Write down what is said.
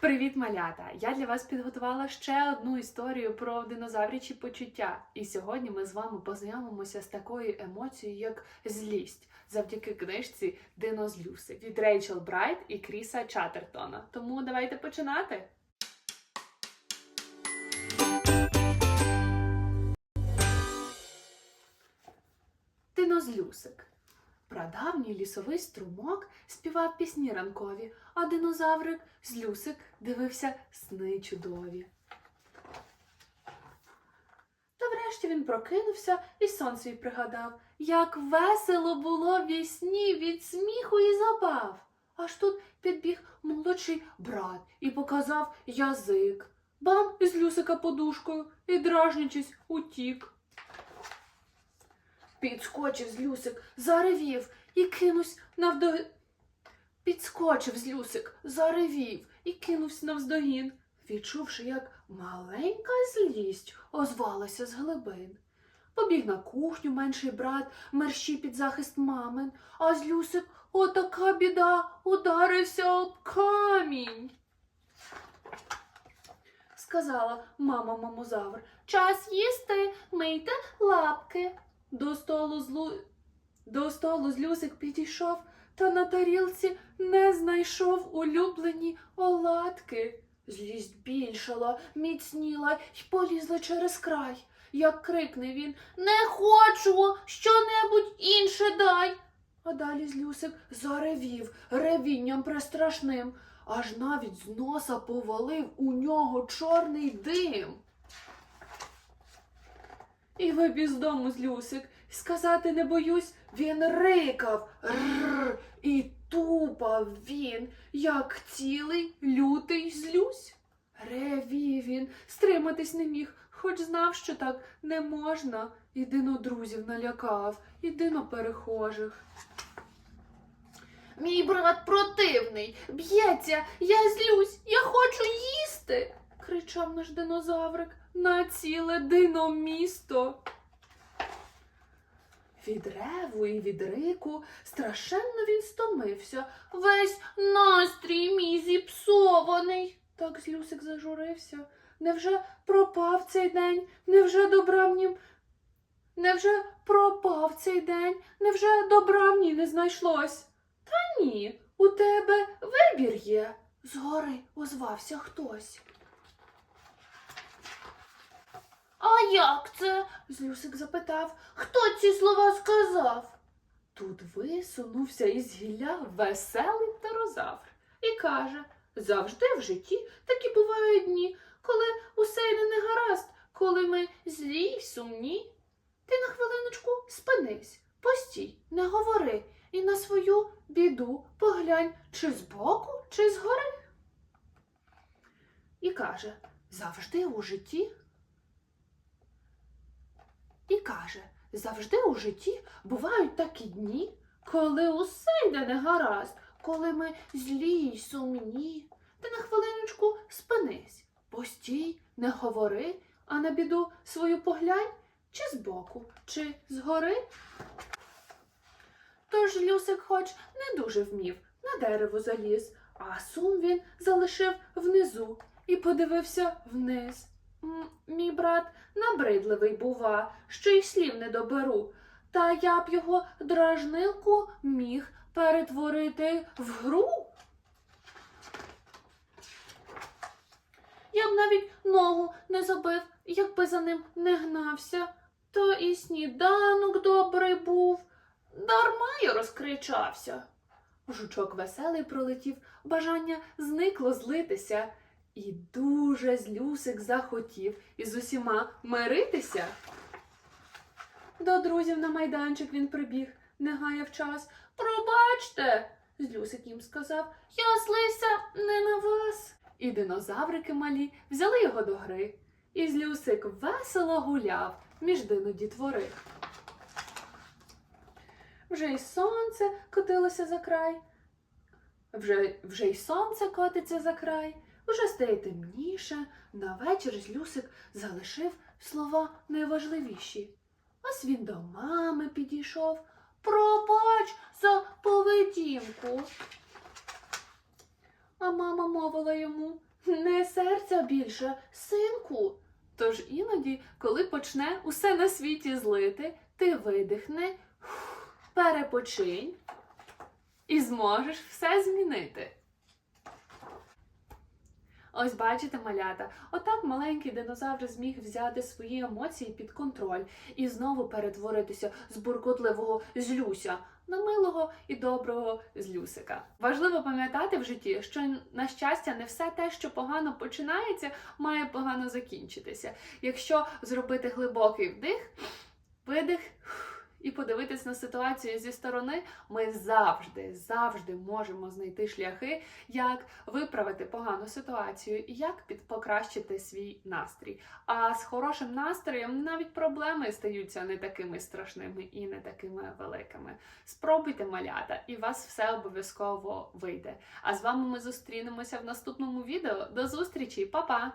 Привіт, малята! Я для вас підготувала ще одну історію про динозаврячі почуття. І сьогодні ми з вами познайомимося з такою емоцією, як злість, завдяки книжці Динозлюси від Рейчел Брайт і Кріса Чаттертона. Тому давайте починати. Динозлюсик. Прадавній лісовий струмок співав пісні ранкові, а динозаврик злюсик дивився сни чудові. Та врешті він прокинувся і сон свій пригадав, як весело було вісні від сміху і забав. Аж тут підбіг молодший брат і показав язик. Бам із Люсика подушкою і дражнячись утік. Підскочив з Люсик, заревів і кинувся навдо... Підскочив з Люсик, заревів і кинувся навздогін, відчувши, як маленька злість озвалася з глибин. Побіг на кухню менший брат, мерщі під захист мамин, а з Люсик отака біда ударився об камінь. Сказала мама мамозавр, час їсти, мийте лапки. До столу злу... До столу злюсик підійшов, та на тарілці не знайшов улюблені оладки. Злість більшала, міцніла й полізла через край. Як крикне він Не хочу, що-небудь інше дай. А далі злюсик заревів ревінням престрашним, аж навіть з носа повалив у нього чорний дим. І вибіг з дому злюсик. Сказати не боюсь, він рикав рр, і тупав він, як цілий лютий злюсь. Ревів він, стриматись не міг, хоч знав, що так не можна. Єдино друзів налякав, єдино перехожих. Мій брат противний, б'ється, я злюсь, я хочу. Кричав наш динозаврик на ціле диномісто. Від реву і від рику страшенно він стомився. Весь настрій мій зіпсований. Так злюсик зажурився. Невже пропав цей день? Невже добра нім? Невже пропав цей день? Невже добра ній не знайшлось? Та ні, у тебе вибір є. Згори озвався хтось. А як це? Злюсик запитав. Хто ці слова сказав? Тут висунувся із гілля веселий птерозавр і каже завжди в житті такі бувають дні, коли усе йде не гаразд, коли ми злі й сумні. Ти на хвилиночку спинись, постій, не говори, і на свою біду поглянь чи збоку, чи згори. І каже завжди у житті і каже, завжди у житті бувають такі дні, коли усе йде не гаразд, коли ми злі й сумні. Ти на хвилиночку спинись, постій, не говори, а на біду свою поглянь чи збоку, чи згори. Тож Люсик хоч не дуже вмів, на дерево заліз, а сум він залишив внизу і подивився вниз. Мій брат набридливий бува, що й слів не доберу, та я б його дражнилку міг перетворити в гру. Я б навіть ногу не забив, якби за ним не гнався. То і сніданок добрий був, дарма й розкричався. Жучок веселий пролетів, бажання зникло злитися. І дуже злюсик захотів із усіма миритися. До друзів на майданчик він прибіг, не гаяв час. Пробачте, злюсик їм сказав, я злився не на вас. І динозаврики малі взяли його до гри. І злюсик весело гуляв між дино дітвори. Вже й сонце котилося за край. Вже, вже й сонце котиться за край. Уже стає темніше, на вечір Злюсик залишив слова найважливіші. Ось він до мами підійшов. Пробач за поведінку. А мама мовила йому ще більше, синку. Тож іноді, коли почне усе на світі злити, ти видихни, перепочинь і зможеш все змінити. Ось бачите, малята, отак маленький динозавр зміг взяти свої емоції під контроль і знову перетворитися з буркотливого злюся на милого і доброго злюсика. Важливо пам'ятати в житті, що на щастя не все те, що погано починається, має погано закінчитися. Якщо зробити глибокий вдих, видих і подивитись на ситуацію зі сторони, ми завжди, завжди можемо знайти шляхи, як виправити погану ситуацію і як покращити свій настрій. А з хорошим настроєм навіть проблеми стаються не такими страшними і не такими великими. Спробуйте малята, і у вас все обов'язково вийде. А з вами ми зустрінемося в наступному відео. До зустрічі, Па-па!